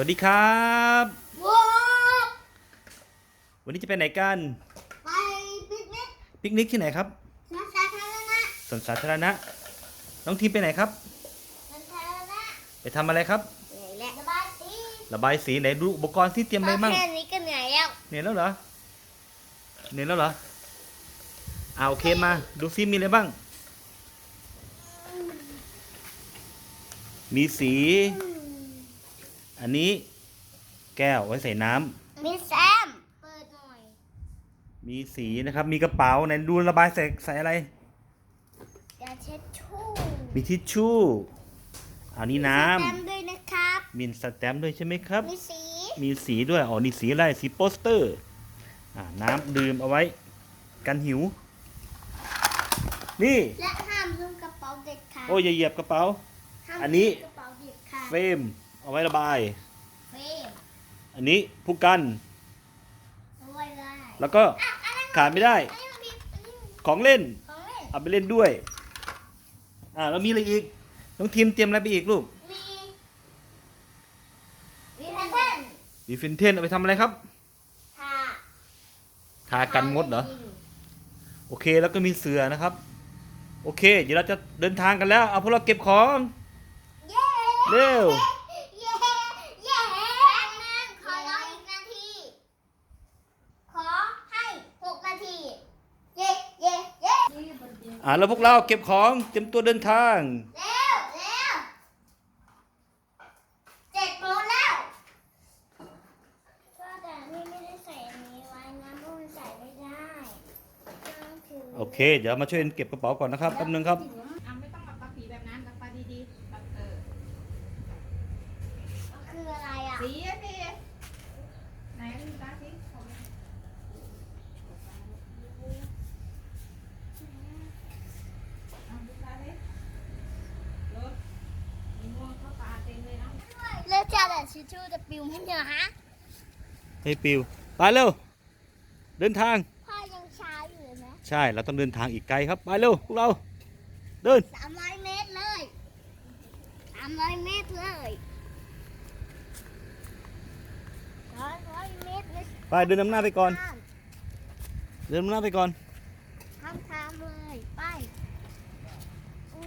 วัสดีครับว้าววันนี้จะไปไหนกัน ไปปิกนิกปิกนิกที่ไหนครับสวนสาธารณะสวนสาธารณะ น้องทีมไปไหนครับสวนสาธารณะไปทำอะไรครับเหนื่อยแล้วระบายสีระบายสีไหนดูอุปกรณ์ที่เตรียมอะไรมั่งแค่นี้ก็เหนื่อยแล้วเหนื่อยแล้วเหรอเหนื่อยแล้วเหรออ่าโอเคมาดูซิมีอะไรบ้าง มีสี อันนี้แก้วไว้ใส่น้ำมีแซม เปิดหน่อย มีสีนะครับ มีกระเป๋าไหนดูระบายใส่ใส่อะไรยาเช็ดชู่มีทิชชู่อันนี้น้แซมด้วยนะครับำมีสแตมป์ด้วยใช่ไหมครับ มีสี มีสีด้วยอ๋อนี่สีอะไรสีโปสเตอร์อ่าน้ำดื่มเอาไว้กันหิว นี่ และห้ามลืมกระเป๋าเด็ดขาดโอ้ยอย่าเหยียบกระเป๋า ห้ามอันนี้ ลืมกระเป๋าเด็ดขาดเฟรม เอาไว้ระบาย เฟรมอันนี้ผู้กันเอาไว้ได้แล้วก็อะอันนั้นขาดไม่ได้ อันนี้มันมีอันนี้มันของเล่น ของเล่น เอาไปเล่นด้วย อ่าแล้วมีอะไรอีก น้องทีมเตรียมอะไรไปอีกลูกมี มีแพทเทนดีฟินเทนเอาไปทำอะไรครับค่ะทากันมดเหรอ โอเคแล้วก็มีเสือนะครับ โอเค เดี๋ยวเราจะเดินทางกันแล้ว เอาพวกเราเก็บของ เย้ เร็ว เย้เย้แป๊บนึงขอรออีกนาที ขอให้หกนาที เย้เย้เย้ อ่าแล้วพวกเราเก็บของเตรียมตัวเดินทาง เร็วเร็วเจ็ดโมงแล้วก็แต่นี่ไม่ได้ใส่อันนี้ไว้นะเพราะมันใส่ไม่ได้ต้องถือ โอเค เดี๋ยวมาช่วยกันเก็บกระเป๋าก่อนนะครับแป๊บนึงครับ อะไม่ต้องแบบปลาผีแบบนั้นแบบปลาดีๆแบบเออ คืออะไรอะ สีอะสิไหนดูตาสิของเอาดูตาสิรถมีม่วงเข้าตาเต็มเลยนะ เลือกจะแต่ชิชชูจะปิวไหมเนี่ยฮะให้ปิวไปเร็วเดินทาง พ่อยังเช้าอยู่เลยนะใช่เราต้องเดินทางอีกไกลครับไปเร็วพวกเรา เดินสามร้อยเมตรเลยสามร้อยเมตรเลยสามร้อยเมตรเลยไปเดินนำหน้าไปก่อน เดินนำหน้าไปก่อน ทำทำเลยไปโอ้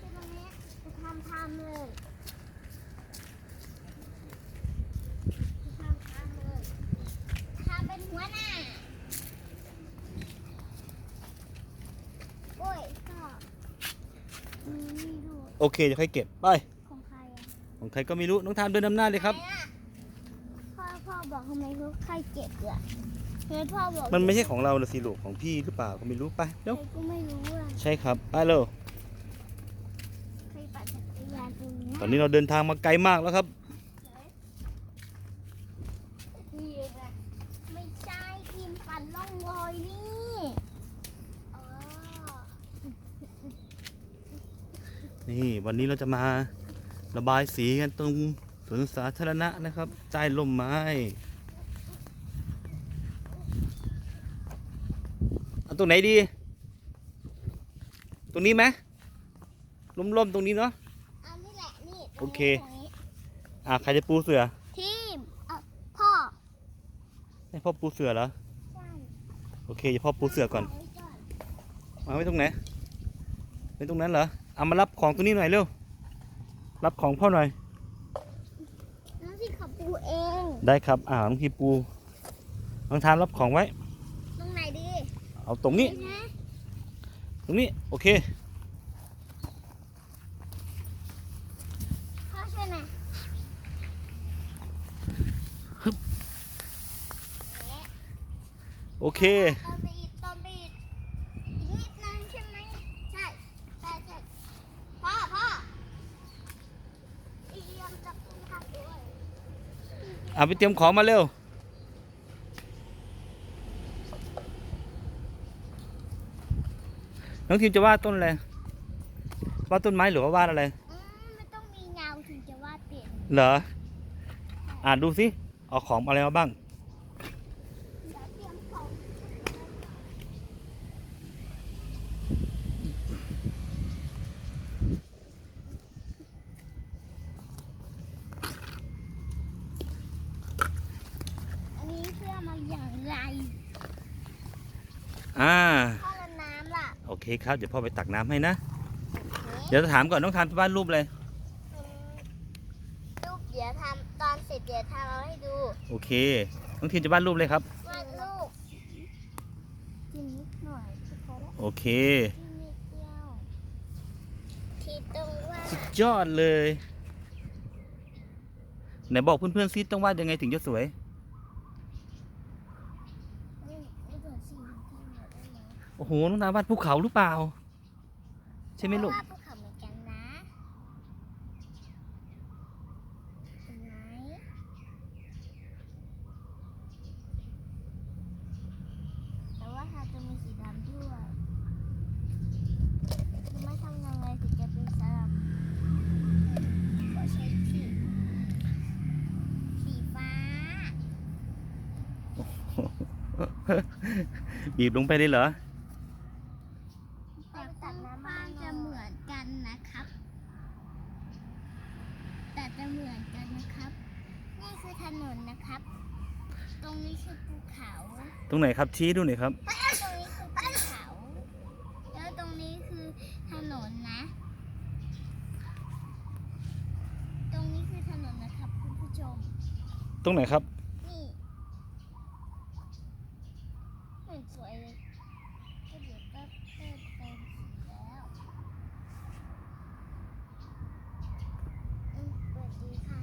ที่ตรงนี้จะทำทำเลยทำทำเลยทำเป็นหัวหน้าโอ้ยก็มีนี่ด้วย โอเคจะค่อยเก็บไป ของใครอะของใครก็ไม่รู้น้องทามเดินนำหน้าเลยครับไหนอะพ่อพ่อบอกทำไมเขาใครเก็บอะทำไมพ่อบอกมันไม่ใช่ของเรานะสิลูกของพี่หรือเปล่าก็ไม่รู้ไปเร็วใครก็ไม่รู้อะใช่ครับไปเร็วใครปั่นจักรยานตรงเนี้ยตอนนี้เราเดินทางมาไกลมากแล้วครับ นี่นะไม่ใช่ทีมปั่นล่องลอยนี่อ๋อ นี่วันนี้เราจะมาระบายสีกันตรงสวนสาธารณะนะครับ ใต้ร่มไม้เอาตรงไหนดี ตรงนี้ไหมร่มๆตรงนี้เนาะอันนี้แหละนี่โอเค ตรงนี้อ่าใครจะปูเสือทีมเออพ่อให้พ่อปูเสือเหรอใช่โอเคเดี๋ยวพ่อปูเสือก่อนไว้มาไว้ตรงไหนไว้ตรงนั้นเหรอ เอามารับของตรงนี้หน่อยเร็ว รับของพ่อหน่อย น้องที่ขับปูเอง ได้ครับ อ่าน้องพีปูน้องทามรับของไว้ ตรงไหนดีเอาตรงนี้นี่นะตรงนี้ โอเค พ่อช่วยหน่อยโอเคตอนไปอีกตอนไปอีกอีกนิดนึงใช่ไหมใช่ใช่ใช่พ่อพ่อเตรียมจับตุ้งทักด้วย เอาไปเตรียมของมาเร็ว น้องทีมจะวาดต้นอะไรวาดต้นไม้หรือว่าวาดอะไร อืมมันต้องมีเงาถึงจะวาดเปลี่ยนเหรอ อ่าดูสิ เอาของอะไรมาบ้าง เดี๋ยวเตรียมของ ไร อ่า พ่อละน้ำล่ะโอเคครับ เดี๋ยวพ่อไปตักน้ำให้นะ เดี๋ยวจะถามก่อนน้องทานวาดรูปอะไรรูปเดี๋ยวทำตอนเสร็จเดี๋ยวทำเอาให้ดูโอเค น้องทีนจะวาดรูปเลยครับ วาดรูปกินนิดหน่อยก็พอแล้วโอเค กินนิดเดียวที่ตรงว่าสุดยอดเลย ไหนบอกเพื่อนๆซิต้องวาดยังไงถึงจะสวย ไม่ไม่เกิดสิ่งที่เหลือได้ไหม โอ้โหน้องทานวาดภูเขาหรือเปล่า ใช่ไหมลูกเพราะว่าภูเขาเหมือนกันนะเห็นไหมแต่ว่าถ้าจะมีสีดำด้วยรู้ไหม่ทำยังไงถึงจะเป็นสลับก็ใช้สีสีฟ้า บีบลงไปได้เหรอ แต่ข้างบ้านจะเหมือนกันนะครับ แต่จะ เหมือนกันนะครับ นี่คือถนนนะครับ ตรงนี้คือภูเขา ตรงไหนครับชี้ดูหน่อยครับ ตรงนี้คือภูเขา แล้วตรงนี้คือถนนนะ ตรงนี้คือถนนนะครับคุณผู้ชม ตรงไหนครับ นี่เหมือนสวยเลยก็เดี๋ยวก็เพิ่มเติมสีแล้วอืมสวัสดีค่ะ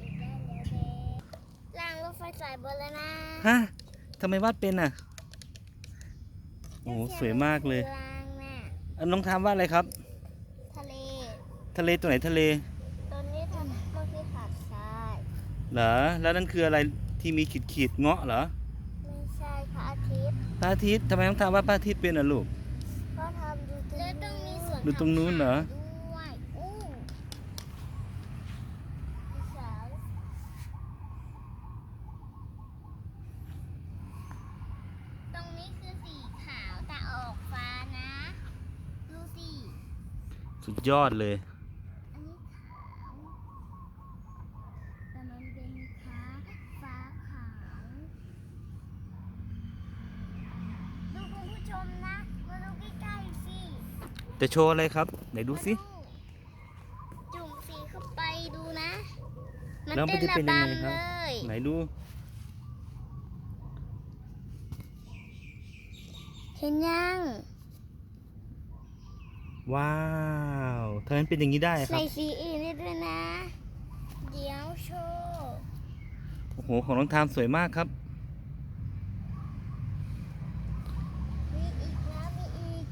ดูได้แล้วเด้รางรถไฟสายบนแล้วนะฮะทำไมวาดเป็นอะโอ้โหสวยมากเลยรางน่ะอันน้องทามวาดอะไรครับ ทะเล ทะเลตัวไหนทะเลตอนนี้ทำก็คือหาดทรายเหรอแล้วนั่นคืออะไรที่มีขีดขีดๆเงาะเหรอไม่ใช่พระอาทิตย์พระอาทิตย์ทำไมน้องทามวาดพระอาทิตย์เป็นอะลูกก็ทำดูตรงแล้วต้องมีส่วนดูตรงนู้นเหรอ ด้วยอู้มีสาวตรงนี้คือสีขาวแต่ออกฟ้านะ ดูสิ สุดยอดเลย อันนี้ขาวแต่มันเป็นฟ้าฟ้าขาวดูคุณผู้ชมนะมาดูใกล้ๆสิจะโชว์อะไรครับ ไหนดูสิ จุ่มสีเข้าไปดูนะแล้วมันจะเป็นยังไงครับเลยไหนดู เห็นยัง ว้าวทำไมเป็นอย่างนี้ได้คใส่รับสีอื่นได้ด้วยนะ เดี๋ยวโชว์โอ้โห ของน้องทามสวยมากครับ มีอีกนะมีอีก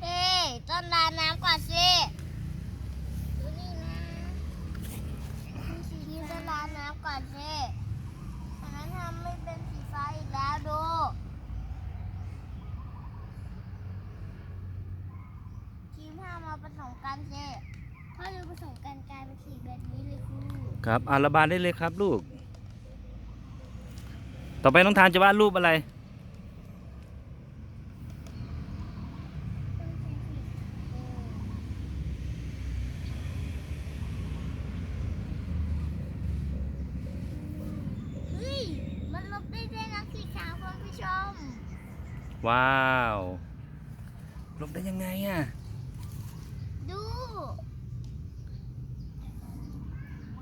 เฮ้ต้นรานน้ำก่อนสิดูนี่นะนี่ต้นรานน้ำก่อนสิแต่นั้นทำไม่เป็นสีฟ้าอีกแล้วดู ทีมห้ามาผสม กันสิพ่อดูผสมกันกลายเป็นสีแบบนี้เลยครูครับอาระบายได้เลยครับลูก ต่อไปน้องทานจะวาดรูปอะไร เฮ้ย มันลบได้ด้วยนะสีขาวคุณผู้ชม ว้าว ลบได้ยังไงอะ ดู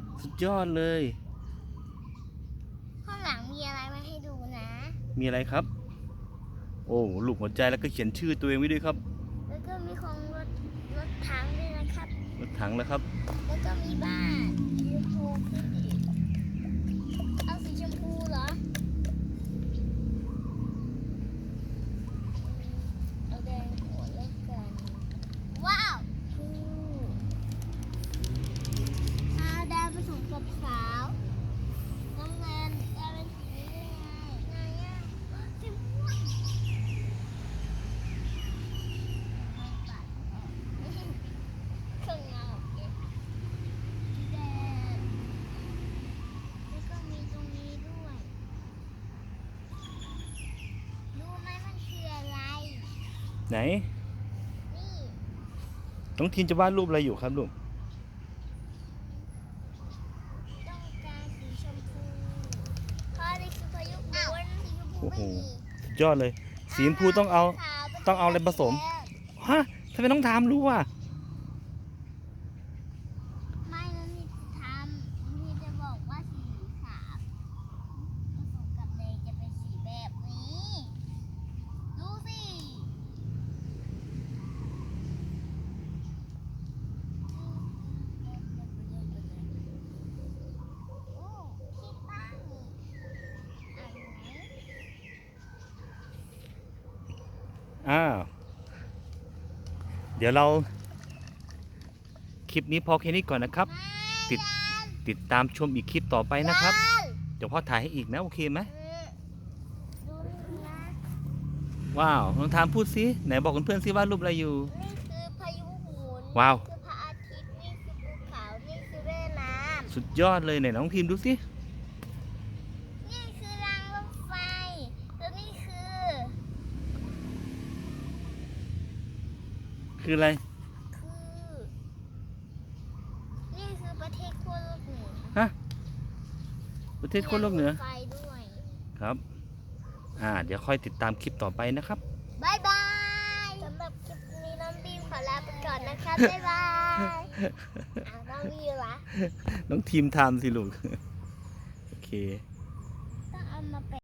สุด ยอดเลย ข้างหลังมีอะไรมาให้ดูนะ มีอะไรครับ โอ้ลูกหัวใจแล้วก็เขียนชื่อตัวเองไว้ด้วยครับ แล้วก็มีของรถรถถังด้วยนะครับ รถถังแล้วครับ แล้วก็มีบ้านสีชม ไหนน้องทีนจะวาดรูปอะไรอยู่ครับลูกโอ้โหยอดเลย สีชมพูต้องเอา ต้องเอาอะไรผสม ฮะทำไมต้องถามรู้อะ อ้าวเดี๋ยวเราคลิปนี้พอแค่นี้ก่อนนะครับ ติดติดตามชมอีกคลิปต่อไปนะครับ เดี๋ยวพ่อถ่ายให้อีกนะโอเคไหมดูนี่นะว้าวลองถามพูดสิไหนบอกเพื่อนๆสิว่ารูปอะไรอยู่ นี่คือพายุหมุนว้าวคือพระอาทิตย์ นี่คือภูเขา นี่คือแม่น้สุดยอดเลยไหนน้องพิมพ์ดูสิำ นี่คือรางรถไฟ แล้วนี่คือ คืออะไร คือนี่คือประเทศขั้วโลกเหนือฮะ ประเทศขั้วโลกเหนือมีรางรถไฟด้วยครับ อ่า เดี๋ยวค่อยติดตามคลิปต่อไปนะครับ บายบายสำหรับคลิปนี้น้องบีมขอลาไปก่อนนะคะบ๊ายบายอ้าวน้องบีมวะ น้องทีมทำสิลูก โอเค